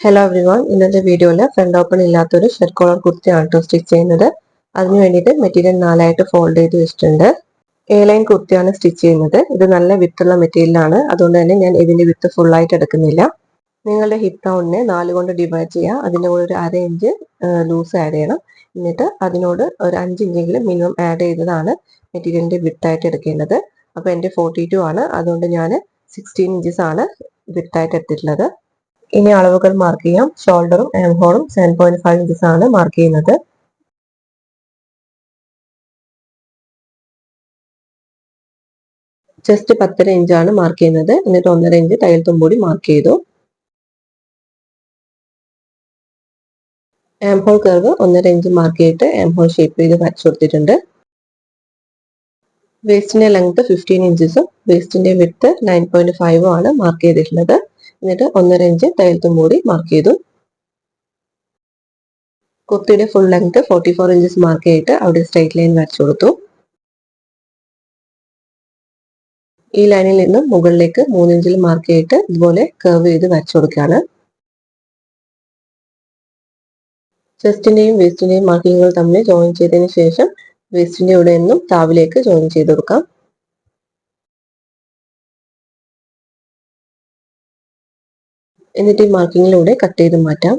Hello every one ഇന്നത്തെ വീഡിയോയിൽ front open ഇല്ലാത്തൊരു ഷെഡ് കോളർ കുർത്തിയാണ് കേട്ടോ സ്റ്റിച്ച് ചെയ്യുന്നത്. അതിന് വേണ്ടിയിട്ട് മെറ്റീരിയൽ നാലായിട്ട് ഫോൾഡ് ചെയ്ത് വെച്ചിട്ടുണ്ട്. എ ലൈൻ കുർത്തിയാണ് സ്റ്റിച്ച് ചെയ്യുന്നത്. ഇത് നല്ല വിത്തുള്ള മെറ്റീരിയലാണ് അതുകൊണ്ട് തന്നെ ഞാൻ ഇതിന്റെ വിത്ത് ഫുള്ളായിട്ട് എടുക്കുന്നില്ല. നിങ്ങളുടെ ഹിപ്പ് റൗണ്ടിനെ നാല് കൊണ്ട് ഡിവൈഡ് ചെയ്യുക അതിന്റെ കൂടെ ഒരു അര ഇഞ്ച് ലൂസ് ആഡ് ചെയ്യണം. എന്നിട്ട് അതിനോട് ഒരു അഞ്ച് ഇഞ്ചെങ്കിലും മിനിമം ആഡ് ചെയ്തതാണ് മെറ്റീരിയലിന്റെ വിത്തായിട്ട് എടുക്കേണ്ടത്. അപ്പോൾ എന്റെ ഫോർട്ടി ടു ആണ്. അതുകൊണ്ട് ഞാൻ സിക്സ്റ്റീൻ ഇഞ്ചസ് ആണ് വിത്തായിട്ട് എടുത്തിട്ടുള്ളത്. ഇനി അളവുകൾ മാർക്ക് ചെയ്യാം. ഷോൾഡറും എം ഹോളും സെവൻ പോയിന്റ് ഫൈവ് ഇഞ്ചസ് ആണ് മാർക്ക് ചെയ്യുന്നത്. ജസ്റ്റ് പത്തര ഇഞ്ചാണ് മാർക്ക് ചെയ്യുന്നത്. എന്നിട്ട് ഒന്നര ഇഞ്ച് തയ്യൽ തുമ്പൂടി മാർക്ക് ചെയ്തു. എം ഹോൾ കർവ് ഒന്നര ഇഞ്ച് മാർക്ക് ചെയ്തിട്ട് എം ഹോൾ ഷേപ്പ് ചെയ്ത് വരച്ചു കൊടുത്തിട്ടുണ്ട്. വേസ്റ്റിന്റെ ലെങ്ത് ഫിഫ്റ്റീൻ ഇഞ്ചസും വേസ്റ്റിന്റെ വിത്ത് നയൻ പോയിന്റ് ഫൈവും ആണ് മാർക്ക് ചെയ്തിട്ടുള്ളത്. എന്നിട്ട് ഒന്നര ഇഞ്ച് തയ്യൽത്തും കൂടി മാർക്ക് ചെയ്തു. കുർത്തിയുടെ full length forty four inches mark ചെയ്തിട്ട് അവിടെ സ്ട്രൈറ്റ് ലൈൻ വരച്ചു കൊടുത്തു. ഈ ലൈനിൽ നിന്നും മുകളിലേക്ക് മൂന്നിഞ്ചിൽ മാർക്ക് ചെയ്തിട്ട് ഇതുപോലെ കർവ് ചെയ്ത് വരച്ചു കൊടുക്കുകയാണ്. ചെസ്റ്റിന്റെയും വേസ്റ്റിന്റെയും മാർക്കിങ്ങുകൾ തമ്മിൽ ജോയിൻ ചെയ്തതിന് ശേഷം വേസ്റ്റിന്റെ ഇവിടെ നിന്നും താവിലേക്ക് ജോയിൻ ചെയ്ത് കൊടുക്കാം. എന്നിട്ട് ഈ മാർക്കിങ്ങിലൂടെ കട്ട് ചെയ്ത് മാറ്റാം.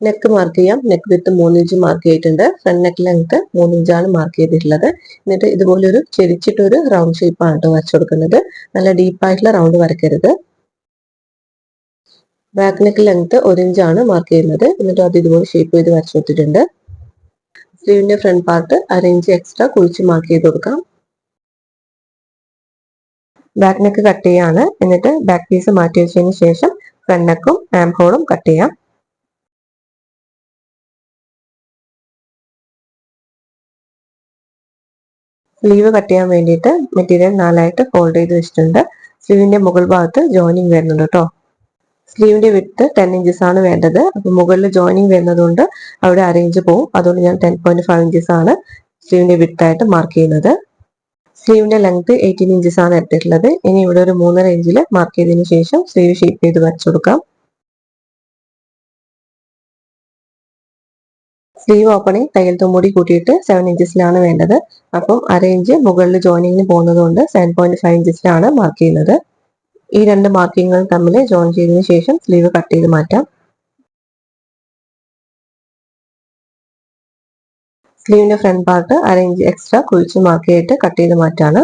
നെക്ക് മാർക്ക് ചെയ്യാം. നെക്ക് വിത്ത് മൂന്നിഞ്ച് മാർക്ക് ചെയ്തിട്ടുണ്ട്. ഫ്രണ്ട് നെക്ക് ലെങ്ത് മൂന്നിഞ്ചാണ് മാർക്ക് ചെയ്തിട്ടുള്ളത്. എന്നിട്ട് ഇതുപോലെ ഒരു ചെരിച്ചിട്ടൊരു റൗണ്ട് ഷേപ്പാണ് കേട്ടോ വരച്ചു കൊടുക്കുന്നത് നല്ല ഡീപ്പായിട്ടുള്ള റൗണ്ട് വരയ്ക്കരുത്. ബാക്ക് നെക്ക് ലെങ്ത് ഒരു ഇഞ്ചാണ് മാർക്ക് ചെയ്യുന്നത്. എന്നിട്ട് അത് ഇതുപോലെ ഷേപ്പ് ചെയ്ത് വരച്ചു കൊടുത്തിട്ടുണ്ട്. സ്ലീവിന്റെ ഫ്രണ്ട് പാർട്ട് അര ഇഞ്ച് എക്സ്ട്രാ കുഴിച്ച് മാർക്ക് ചെയ്ത് കൊടുക്കാം. ബാക്ക് നെക്ക് കട്ട് ചെയ്യാണ്. എന്നിട്ട് ബാക്ക് പീസ് മാറ്റി വെച്ചതിന് ശേഷം ഫ്രണ്ട് നെക്കും ആം ഹോളും കട്ട് ചെയ്യാം. സ്ലീവ് കട്ട് ചെയ്യാൻ വേണ്ടിയിട്ട് മെറ്റീരിയൽ നാലായിട്ട് ഫോൾഡ് ചെയ്ത് വെച്ചിട്ടുണ്ട്. സ്ലീവിന്റെ മുകൾ ഭാഗത്ത് ജോയിനിങ് വരുന്നുണ്ട് കേട്ടോ സ്ലീവിന്റെ വിട്ട് ടെൻ ഇഞ്ചസ് ആണ് വേണ്ടത്. അപ്പോൾ മുകളിൽ ജോയിനിങ് വരുന്നതുകൊണ്ട് അവിടെ അറേഞ്ച് പോവും. അതുകൊണ്ട് ഞാൻ ടെൻ പോയിന്റ് ഫൈവ് ഇഞ്ചസ് ആണ് സ്ലീവിന്റെ വിട്ടായിട്ട് മാർക്ക് ചെയ്യുന്നത്. സ്ലീവിന്റെ ലെങ്ത് എയ്റ്റീൻ ഇഞ്ചസ് ആണ് എടുത്തിട്ടുള്ളത്. ഇനി ഇവിടെ ഒരു മൂന്നര ഇഞ്ചിൽ മാർക്ക് ചെയ്തതിന് ശേഷം സ്ലീവ് ഷേപ്പ് ചെയ്ത് വരച്ചു കൊടുക്കാം. സ്ലീവ് ഓപ്പണിംഗ് തയ്യൽ തുമ്പൂടി കൂട്ടിയിട്ട് സെവൻ ഇഞ്ചസിലാണ് വേണ്ടത്. അപ്പം അര ഇഞ്ച് മുകളിൽ ജോയിനിങ്ങിന് പോകുന്നത് കൊണ്ട് സെവൻ പോയിന്റ് ഫൈവ് ഇഞ്ചസിലാണ് മാർക്ക് ചെയ്യുന്നത്. ഈ രണ്ട് മാർക്കിങ്ങുകൾ തമ്മിൽ ജോയിൻ ചെയ്തതിനു ശേഷം സ്ലീവ് കട്ട് ചെയ്ത് മാറ്റാം. സ്ലീവിന്റെ ഫ്രണ്ട് പാർട്ട് അര ഇഞ്ച് എക്സ്ട്രാ കുഴിച്ച് മാർക്ക് ചെയ്തിട്ട് കട്ട് ചെയ്ത് മാറ്റാണ്.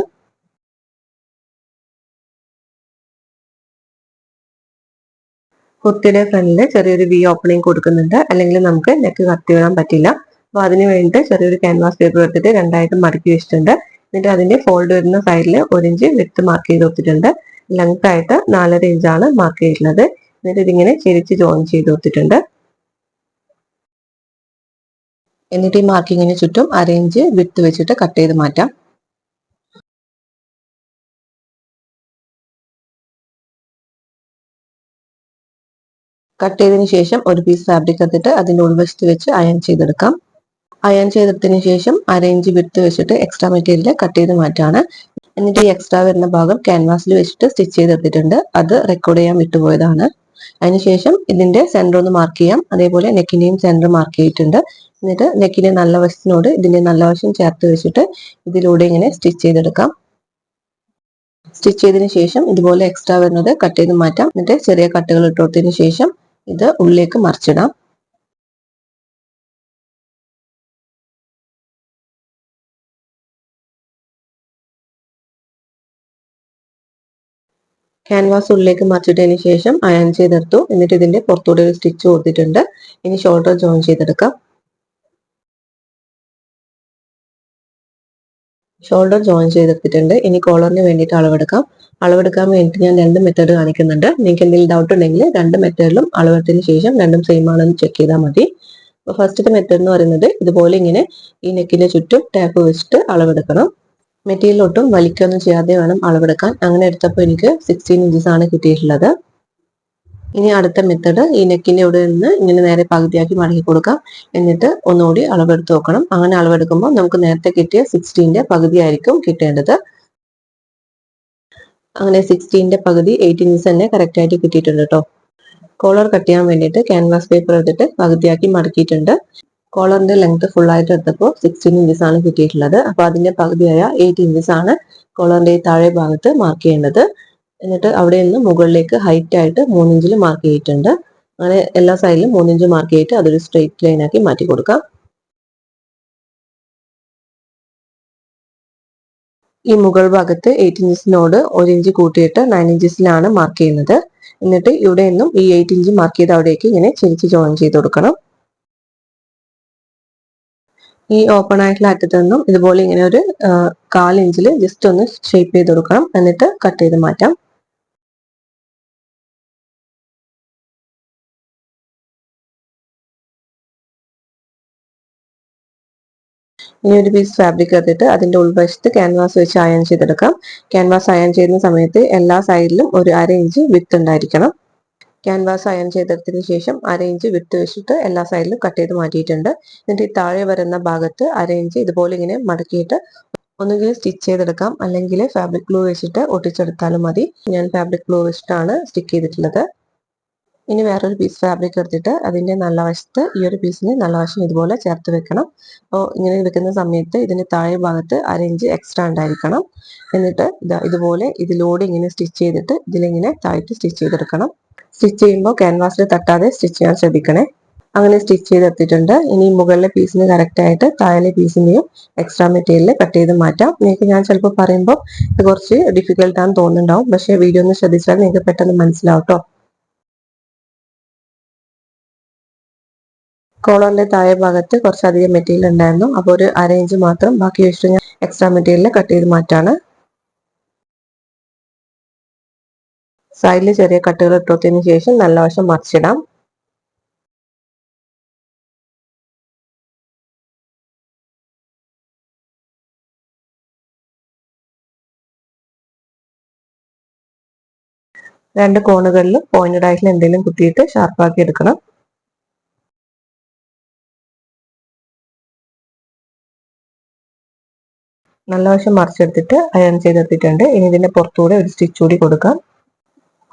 കുർത്തിയുടെ ഫ്രണ്ടിൽ ചെറിയൊരു വി ഓപ്പണിംഗ് കൊടുക്കുന്നുണ്ട്. അല്ലെങ്കിൽ നമുക്ക് നെക്ക് കത്തി വിടാൻ പറ്റില്ല. അപ്പൊ അതിന് വേണ്ടിയിട്ട് ചെറിയൊരു ക്യാൻവാസ് പേപ്പർ എടുത്തിട്ട് രണ്ടായിട്ട് മടക്കി വെച്ചിട്ടുണ്ട്. എന്നിട്ട് അതിന്റെ ഫോൾഡ് വരുന്ന സൈഡിൽ ഒരു ഇഞ്ച് വിത്ത് മാർക്ക് ചെയ്ത് കൊടുത്തിട്ടുണ്ട്. ലെങ്ത് ആയിട്ട് നാലര ഇഞ്ചാണ് മാർക്ക് ചെയ്തിട്ടുള്ളത്. എന്നിട്ട് ഇതിങ്ങനെ ചെരിച്ച് ജോയിൻ ചെയ്ത് കൊടുത്തിട്ടുണ്ട്. എന്നിട്ട് ഈ മാർക്കിങ്ങിന് ചുറ്റും അര ഇഞ്ച് വിത്ത് വെച്ചിട്ട് കട്ട് ചെയ്ത് മാറ്റാം. കട്ട് ചെയ്തതിന് ശേഷം ഒരു പീസ് ഫാബ്രിക് എടുത്തിട്ട് അതിന്റെ ഉൾവശത്ത് വെച്ച് അയൺ ചെയ്തെടുക്കാം. അയൺ ചെയ്തതിന് ശേഷം അര ഇഞ്ച് വിട്ട് വെച്ചിട്ട് എക്സ്ട്രാ മെറ്റീരിയൽ കട്ട് ചെയ്ത് മാറ്റാണ്. എന്നിട്ട് ഈ എക്സ്ട്രാ വരുന്ന ഭാഗം ക്യാൻവാസിൽ വെച്ചിട്ട് സ്റ്റിച്ച് ചെയ്തെടുത്തിട്ടുണ്ട്. അത് റെക്കോർഡ് ചെയ്യാൻ വിട്ടുപോയതാണ്. അതിനുശേഷം ഇതിന്റെ സെന്റർ ഒന്ന് മാർക്ക് ചെയ്യാം. അതേപോലെ നെക്കിന്റെയും സെന്റർ മാർക്ക് ചെയ്തിട്ടുണ്ട്. എന്നിട്ട് നെക്കിന്റെ നല്ല വശത്തിനോട് ഇതിന്റെ നല്ല വശം ചേർത്ത് വെച്ചിട്ട് ഇതിലൂടെ ഇങ്ങനെ സ്റ്റിച്ച് ചെയ്തെടുക്കാം. സ്റ്റിച്ച് ചെയ്തതിന് ശേഷം ഇതുപോലെ എക്സ്ട്രാ വരുന്നത് കട്ട് ചെയ്ത് മാറ്റാം. എന്നിട്ട് ചെറിയ കട്ടുകൾ ഇട്ട് കൊടുത്തതിന് ശേഷം ഇത് ഉള്ളിലേക്ക് മറിച്ചിടാം. ക്യാൻവാസ് ഉള്ളിലേക്ക് മറിച്ചിട്ടതിന് ശേഷം അയൺ ചെയ്തെടുത്തു. എന്നിട്ട് ഇതിന്റെ പുറത്തൂടെ ഒരു സ്റ്റിച്ച് കൊടുത്തിട്ടുണ്ട്. ഇനി ഷോൾഡർ ജോയിൻ ചെയ്തെടുക്കാം. ഷോൾഡർ ജോയിൻ ചെയ്തെടുത്തിട്ടുണ്ട്. ഇനി കോളറിന് വേണ്ടിയിട്ട് അളവെടുക്കാം. അളവെടുക്കാൻ വേണ്ടിയിട്ട് ഞാൻ രണ്ട് മെത്തേഡ് കാണിക്കുന്നുണ്ട്. നിങ്ങൾക്ക് എന്തെങ്കിലും ഡൗട്ട് ഉണ്ടെങ്കിൽ രണ്ട് മെത്തേഡിലും അളവെടുത്തതിന് ശേഷം രണ്ടും സെയിം ആണെന്ന് ചെക്ക് ചെയ്താൽ മതി. ഫസ്റ്റത്തെ മെത്തേഡ് എന്ന് പറയുന്നത് ഇതുപോലെ ഇങ്ങനെ ഈ നെക്കിന്റെ ചുറ്റും ടാപ്പ് വെച്ചിട്ട് അളവെടുക്കണം. മെറ്റീരിയൽ ഒട്ടും വലിക്കൊന്നും ചെയ്യാതെ വേണം അളവെടുക്കാൻ. അങ്ങനെ എടുത്തപ്പോൾ എനിക്ക് സിക്സ്റ്റീൻ ഇഞ്ചസ് ആണ് കിട്ടിയിട്ടുള്ളത്. ഇനി അടുത്ത മെത്തേഡ് ഈ നെക്കിന്റെ ഇവിടെ നിന്ന് ഇങ്ങനെ നേരെ പകുതിയാക്കി മടക്കി കൊടുക്കാം. എന്നിട്ട് ഒന്നുകൂടി അളവെടുത്ത് നോക്കണം. അങ്ങനെ അളവെടുക്കുമ്പോൾ നമുക്ക് നേരത്തെ കിട്ടിയ സിക്സ്റ്റീന്റെ പകുതി ആയിരിക്കും കിട്ടേണ്ടത്. അങ്ങനെ സിക്സ്റ്റീന്റെ പകുതി എയ്റ്റീൻ ഇഞ്ചസ് തന്നെ കറക്റ്റായിട്ട് കിട്ടിയിട്ടുണ്ട് കേട്ടോ കോളർ കട്ട് ചെയ്യാൻ വേണ്ടിയിട്ട് ക്യാൻവാസ് പേപ്പർ എടുത്തിട്ട് പകുതിയാക്കി മടക്കിയിട്ടുണ്ട്. കോളറിന്റെ ലെങ്ത് ഫുൾ ആയിട്ട് എടുത്തപ്പോൾ സിക്സ്റ്റീൻ ഇഞ്ചസ് ആണ് കിട്ടിയിട്ടുള്ളത്. അപ്പോൾ അതിന്റെ പകുതിയായ എയ്റ്റ് ഇഞ്ചസ് ആണ് കോളറിന്റെ താഴെ ഭാഗത്ത് മാർക്ക് ചെയ്യേണ്ടത്. എന്നിട്ട് അവിടെ നിന്ന് മുകളിലേക്ക് ഹൈറ്റ് ആയിട്ട് മൂന്നിഞ്ചിൽ മാർക്ക് ചെയ്തിട്ടുണ്ട്. അങ്ങനെ എല്ലാ സൈഡിലും മൂന്നിഞ്ച് മാർക്ക് ചെയ്തിട്ട് അതൊരു സ്ട്രെയിറ്റ് ലൈൻ ആക്കി മാറ്റി കൊടുക്കാം. ഈ മുകൾ ഭാഗത്ത് എയ്റ്റ് ഇഞ്ചസിനോട് ഒരു ഇഞ്ച് കൂട്ടിയിട്ട് നയൻ ഇഞ്ചസിലാണ് മാർക്ക് ചെയ്യുന്നത്. എന്നിട്ട് ഇവിടെ നിന്നും ഈ എയ്റ്റ് ഇഞ്ച് മാർക്ക് ചെയ്ത് അവിടേക്ക് ഇങ്ങനെ ചിരിച്ച് ജോയിൻ ചെയ്ത് കൊടുക്കണം. ഈ ഓപ്പൺ ആയിട്ടുള്ള അറ്റത്ത് നിന്നും ഇതുപോലെ ഇങ്ങനെ ഒരു കാലിഞ്ചിൽ ജസ്റ്റ് ഒന്ന് ഷേപ്പ് ചെയ്ത് കൊടുക്കണം. എന്നിട്ട് കട്ട് ചെയ്ത് മാറ്റാം. ഇനി ഒരു പീസ് ഫാബ്രിക് എടുത്തിട്ട് അതിന്റെ ഉൾവശത്ത് ക്യാൻവാസ് വെച്ച് അയൺ ചെയ്തെടുക്കാം. ക്യാൻവാസ് അയൺ ചെയ്യുന്ന സമയത്ത് എല്ലാ സൈഡിലും ഒരു അര ഇഞ്ച് വിത്ത് ഉണ്ടായിരിക്കണം. ക്യാൻവാസ് അയൺ ചെയ്തതിന് ശേഷം അര ഇഞ്ച് വിട്ട് വെച്ചിട്ട് എല്ലാ സൈഡിലും കട്ട് ചെയ്ത് മാറ്റിയിട്ടുണ്ട്. എന്നിട്ട് ഈ താഴെ വരുന്ന ഭാഗത്ത് ഇഞ്ച് ഇതുപോലെ ഇങ്ങനെ മടക്കിയിട്ട് ഒന്നുകിൽ സ്റ്റിച്ച് ചെയ്തെടുക്കാം. അല്ലെങ്കിൽ ഫാബ്രിക് ഗ്ലൂ വെച്ചിട്ട് ഒട്ടിച്ചെടുത്താലും മതി. ഞാൻ ഫാബ്രിക് ഗ്ലൂ വെച്ചിട്ടാണ് സ്റ്റിക്ക് ചെയ്തിട്ടുള്ളത്. ഇനി വേറൊരു പീസ് ഫാബ്രിക് എടുത്തിട്ട് അതിന്റെ നല്ല വശത്ത് ഈ ഒരു പീസിന് നല്ല വശം ഇതുപോലെ ചേർത്ത് വെക്കണം. അപ്പോൾ ഇങ്ങനെ വെക്കുന്ന സമയത്ത് ഇതിന്റെ താഴെ ഭാഗത്ത് അര ഇഞ്ച് എക്സ്ട്രാ ഉണ്ടായിരിക്കണം. എന്നിട്ട് ഇതാ ഇതുപോലെ ഇതിലൂടെ ഇങ്ങനെ സ്റ്റിച്ച് ചെയ്തിട്ട് ഇതിലിങ്ങനെ താഴ്ത്തി സ്റ്റിച്ച് ചെയ്തെടുക്കണം. സ്റ്റിച്ച് ചെയ്യുമ്പോൾ ക്യാൻവാസിൽ തട്ടാതെ സ്റ്റിച്ച് ചെയ്യാൻ ശ്രദ്ധിക്കണേ. അങ്ങനെ സ്റ്റിച്ച് ചെയ്തെത്തിയിട്ടുണ്ട് ഇനി മുകളിലെ പീസിന് കറക്റ്റ് ആയിട്ട് താഴെ പീസിന്റെയും എക്സ്ട്രാ മെറ്റീരിയൽ കട്ട് ചെയ്ത് മാറ്റാം. നിങ്ങൾക്ക് ഞാൻ ചിലപ്പോൾ പറയുമ്പോൾ ഇത് കുറച്ച് ഡിഫിക്കൽട്ട് ആണെന്ന് തോന്നുന്നുണ്ടാവും. പക്ഷേ വീഡിയോ ഒന്ന് ശ്രദ്ധിച്ചാൽ നിങ്ങൾക്ക് പെട്ടെന്ന് മനസ്സിലാവും കേട്ടോ കോളറിന്റെ താഴെ ഭാഗത്ത് കുറച്ചധികം മെറ്റീരിയൽ ഉണ്ടായിരുന്നു. അപ്പോൾ ഒരു അര ഇഞ്ച് മാത്രം. ബാക്കി വെച്ചിട്ട് ഞാൻ എക്സ്ട്രാ മെറ്റീരിയൽ കട്ട് ചെയ്ത് മാറ്റാണ്. സൈഡിൽ ചെറിയ കട്ടുകൾ ഇട്ടതിന് ശേഷം നല്ല വശം മറിച്ചിടാം. രണ്ട് കോണുകളിൽ പോയിന്റഡ് ആയിട്ടുള്ള എന്തെങ്കിലും കുത്തിയിട്ട് ഷാർപ്പാക്കി എടുക്കണം. നല്ല വശം മറിച്ചെടുത്തിട്ട് അയൺ ചെയ്തെടുത്തിട്ടുണ്ട്. ഇനി ഇതിന്റെ പുറത്തുകൂടെ ഒരു സ്റ്റിച്ച് കൂടി കൊടുക്കാം.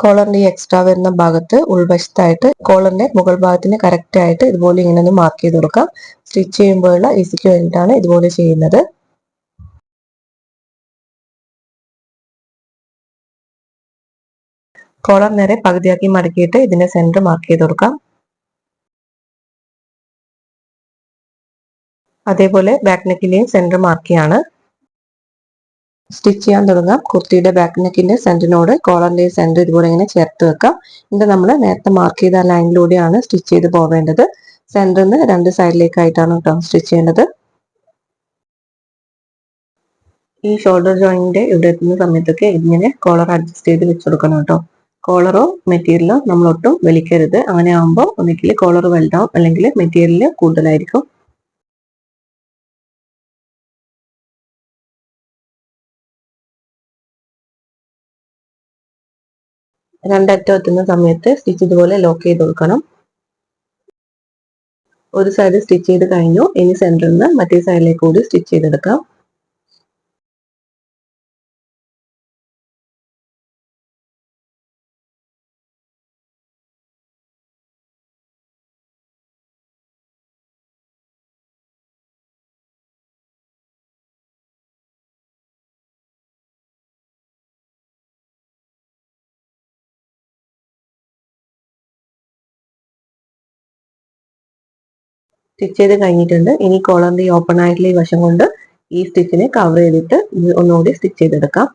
കോളറിന്റെ ഈ എക്സ്ട്രാ വരുന്ന ഭാഗത്ത് ഉൾവശത്തായിട്ട് കോളറിന്റെ മുകൾ ഭാഗത്തിന് കറക്റ്റ് ആയിട്ട് ഇതുപോലെ ഇങ്ങനെ ഒന്ന് മാർക്ക് ചെയ്ത് കൊടുക്കാം. സ്റ്റിച്ച് ചെയ്യുമ്പോഴുള്ള ഈസിക്ക് വേണ്ടിയിട്ടാണ് ഇതുപോലെ ചെയ്യുന്നത്. കോളർ നേരെ പകുതിയാക്കി മടക്കിയിട്ട് ഇതിന്റെ സെന്റർ മാർക്ക് ചെയ്ത് കൊടുക്കാം. അതേപോലെ ബാക്ക് നെക്കിന്റെയും സെന്റർ മാർക്ക് ചെയ്യാണ്. സ്റ്റിച്ച് ചെയ്യാൻ തുടങ്ങാം. കുർത്തിയുടെ ബാക്ക് നെക്കിന്റെ സെന്ററിനോട് കോളറിന്റെ സെന്റർ ഇതുപോലെ ഇങ്ങനെ ചേർത്ത് വെക്കാം. ഇത് നമ്മൾ നേരത്തെ മാർക്ക് ചെയ്ത ലൈനിലൂടെയാണ് സ്റ്റിച്ച് ചെയ്ത് പോവേണ്ടത്. സെന്ററിൽ നിന്ന് രണ്ട് സൈഡിലേക്കായിട്ടാണ് കേട്ടോ സ്റ്റിച്ച് ചെയ്യേണ്ടത്. ഈ ഷോൾഡർ ജോയിന്റിന്റെ ഇവിടെ എത്തുന്ന സമയത്തൊക്കെ ഇങ്ങനെ കോളർ അഡ്ജസ്റ്റ് ചെയ്ത് വെച്ച് കൊടുക്കണം കേട്ടോ കോളറോ മെറ്റീരിയലോ നമ്മൾ ഒട്ടും വലിക്കരുത്. അങ്ങനെ ആകുമ്പോൾ ഒന്നിക്കിൽ കോളർ വലുതാവും അല്ലെങ്കിൽ മെറ്റീരിയൽ കൂടുതലായിരിക്കും. രണ്ടറ്റം എത്തുന്ന സമയത്ത് സ്റ്റിച്ച് ഇതുപോലെ ലോക്ക് ചെയ്ത് കൊടുക്കണം. ഒരു സൈഡ് സ്റ്റിച്ച് ചെയ്ത് കഴിഞ്ഞു. ഇനി സെന്ററിൽ നിന്ന് മറ്റേ സൈഡിലേക്ക് കൂടി സ്റ്റിച്ച് ചെയ്തെടുക്കാം. സ്റ്റിച്ച് ചെയ്ത് കഴിഞ്ഞിട്ടുണ്ട്. ഇനി കോളറിന്റെ ഓപ്പൺ ആയിട്ടുള്ള ഈ വശം കൊണ്ട് ഈ സ്റ്റിച്ചിനെ കവർ ചെയ്തിട്ട് ഒന്നുകൂടി സ്റ്റിച്ച് ചെയ്തെടുക്കാം.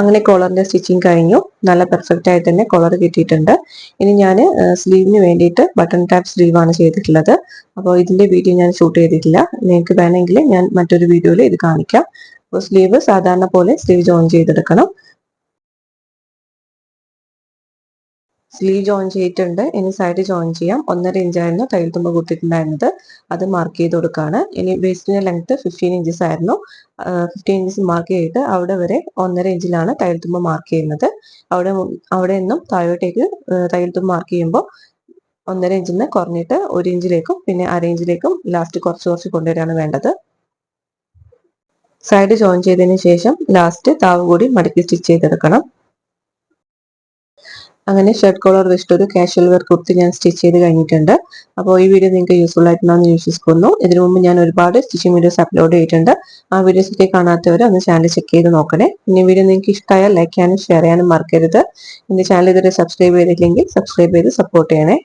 അങ്ങനെ കോളറിന്റെ സ്റ്റിച്ചിങ് കഴിഞ്ഞു. നല്ല പെർഫെക്റ്റ് ആയി തന്നെ കോളർ കിട്ടിയിട്ടുണ്ട്. ഇനി ഞാൻ സ്ലീവിന് വേണ്ടിയിട്ട് ബട്ടൺ ടാപ്പ് സ്ലീവാണ് ചെയ്തിട്ടുള്ളത്. അപ്പോൾ ഇതിന്റെ വീഡിയോ ഞാൻ ഷൂട്ട് ചെയ്തിട്ടില്ല. നിങ്ങൾക്ക് വേണമെങ്കിൽ ഞാൻ മറ്റൊരു വീഡിയോയിൽ ഇത് കാണിക്കാം. അപ്പോൾ സ്ലീവ് സാധാരണ പോലെ സ്ലീവ് ജോയിൻ ചെയ്തെടുക്കണം. സ്ലീവ് ജോയിൻ ചെയ്തിട്ടുണ്ട്. ഇനി സൈഡ് ജോയിൻ ചെയ്യാം. ഒന്നര ഇഞ്ചായിരുന്നു തയ്യൽ തുമ്പ് കൊടുത്തിട്ടുണ്ടായിരുന്നത് അത് മാർക്ക് ചെയ്ത് കൊടുക്കുകയാണ് ഇനി വേസ്റ്റിന്റെ ലെങ്ത് ഫിഫ്റ്റീൻ ഇഞ്ചസ് ആയിരുന്നു. ഫിഫ്റ്റീൻ ഇഞ്ചസ് മാർക്ക് ചെയ്തിട്ട് അവിടെ വരെ ഒന്നര ഇഞ്ചിലാണ് തയ്യൽ തുമ്പ് മാർക്ക് ചെയ്യുന്നത്. അവിടെ അവിടെ നിന്നും താഴോട്ടേക്ക് തയ്യൽ തുമ്പ് മാർക്ക് ചെയ്യുമ്പോൾ ഒന്നര ഇഞ്ചിൽ നിന്ന് കുറഞ്ഞിട്ട് ഒരു ഇഞ്ചിലേക്കും പിന്നെ അര ഇഞ്ചിലേക്കും ലാസ്റ്റ് കുറച്ച് കുറച്ച് കൊണ്ടുവരികയാണ് വേണ്ടത്. സൈഡ് ജോയിൻ ചെയ്തതിന് ശേഷം ലാസ്റ്റ് താവ് കൂടി മടക്കി സ്റ്റിച്ച് ചെയ്തെടുക്കണം. അങ്ങനെ ഷർട്ട് കോളർ വെച്ചിട്ട് ഒരു കാഷ്വൽ വെയർ കുർത്തി ഞാൻ സ്റ്റിച്ച് ചെയ്ത് കഴിഞ്ഞിട്ടുണ്ട്. അപ്പോൾ ഈ വീഡിയോ നിങ്ങൾക്ക് യൂസ്ഫുൾ ആയിട്ടുണ്ടെന്ന് വിശ്വസിക്കുന്നു. ഇതിനു മുമ്പ് ഞാൻ ഒരുപാട് സ്റ്റിച്ചിങ് വീഡിയോസ് അപ്ലോഡ് ചെയ്തിട്ടുണ്ട്. ആ വീഡിയോസ് ഒക്കെ കാണാത്തവർ ഒന്ന് ചാനൽ ചെക്ക് ചെയ്ത് നോക്കണേ. ഇനി വീഡിയോ നിങ്ങൾക്ക് ഇഷ്ടമായാൽ ലൈക്ക് ചെയ്യാനും ഷെയർ ചെയ്യാനും മറക്കരുത്. എന്റെ ചാനൽ ഇതുവരെ സബ്സ്ക്രൈബ് ചെയ്തില്ലെങ്കിൽ സബ്സ്ക്രൈബ് ചെയ്ത് സപ്പോർട്ട് ചെയ്യണേ.